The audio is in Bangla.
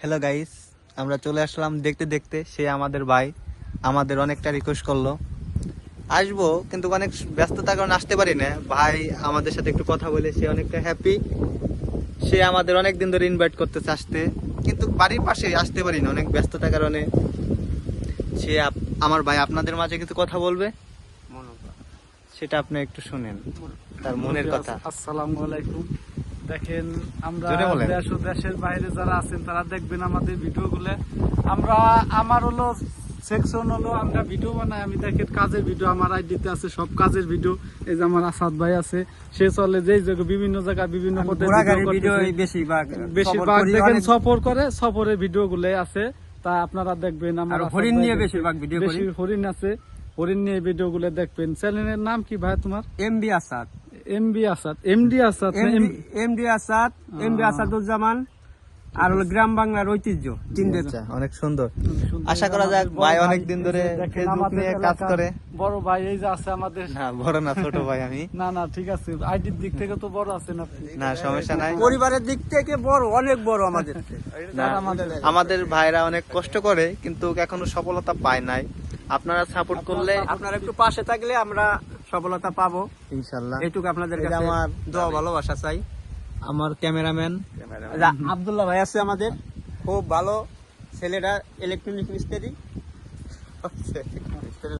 হ্যালো গাইস আমরা চলে আসলাম দেখতে দেখতে। সে আমাদের ভাই। আমাদের অনেকটা রিকোয়েস্ট করল। আসব কিন্তু অনেক ব্যস্ততার কারণে আসতে পারি না। ভাই আমাদের সাথে একটু কথা বলে সে অনেকটা হ্যাপি সে আমাদের অনেক দিন ধরে ইনভাইট করতেছে আসতে। কিন্তু বাড়ির পাশে আসতে পারি না অনেক ব্যস্ততার কারণে। সে আমার ভাই আপনাদের মাঝে কিছু কথা বলবে? সেটা আপনি একটু শুনেন। তার মনের কথা। আসসালামু আলাইকুম। দেখেন আমরা দেশ ও দেশের বাইরে যারা আছেন তারা দেখবেন আমাদের ভিডিওগুলো। আমরা আমার হলো সেকশন হলো আমরা ভিডিও বানাই। আমি দেখেন কাজের ভিডিও আমার আইডিতে আছে সব কাজের ভিডিও এই যে আমার আসাদ ভাই আছে সে চলে যেই জায়গায় বিভিন্ন জায়গায় বিভিন্ন পথে। বেশিরভাগ দেখেন সফর করে সফরের ভিডিও গুলো আছে। তা আপনারা দেখবেন আমার হরিণ নিয়ে। বেশিরভাগ ভিডিও বেশি হরিণ আছে হরিণ নিয়ে ভিডিও গুলো দেখবেন। চ্যানেলের নাম কি ভাই তোমার? MB Asad MB Asad MD Asad MD Asad MD Asaduzzaman আর হলো গ্রাম বাংলার ঐতিহ্য তিন দেশ আচ্ছা, অনেক সুন্দর। সুন্দর। আশা করা যাক ভাই অনেক দিন ধরে ফেসবুক নিয়ে কাজ করে। বড় ভাই এই যে আছে আমাদের। না বড় না ছোট ভাই আমি। না না ঠিক আছে। আইডির দিক থেকে তো বড় আছেন আপনি। না সমস্যা নাই। পরিবারের দিক থেকে বড় অনেক বড় আমাদের না, আমাদের ভাইরা অনেক কষ্ট করে কিন্তু এখনও সফলতা পায় নাই। আপনারা সাপোর্ট করলে আপনারা একটু পাশে থাকলে আমরা সফলতা পাবো। ইনশাল্লাহ। এটুকু আপনাদের কাছে আমার দোয়া ভালোবাসা চাই। আমার ক্যামেরাম্যান। আবদুল্লাহ আব্দুল্লাহ ভাই আছে আমাদের। খুব ভালো ছেলেটা ইলেকট্রনিক মিস্ত্রি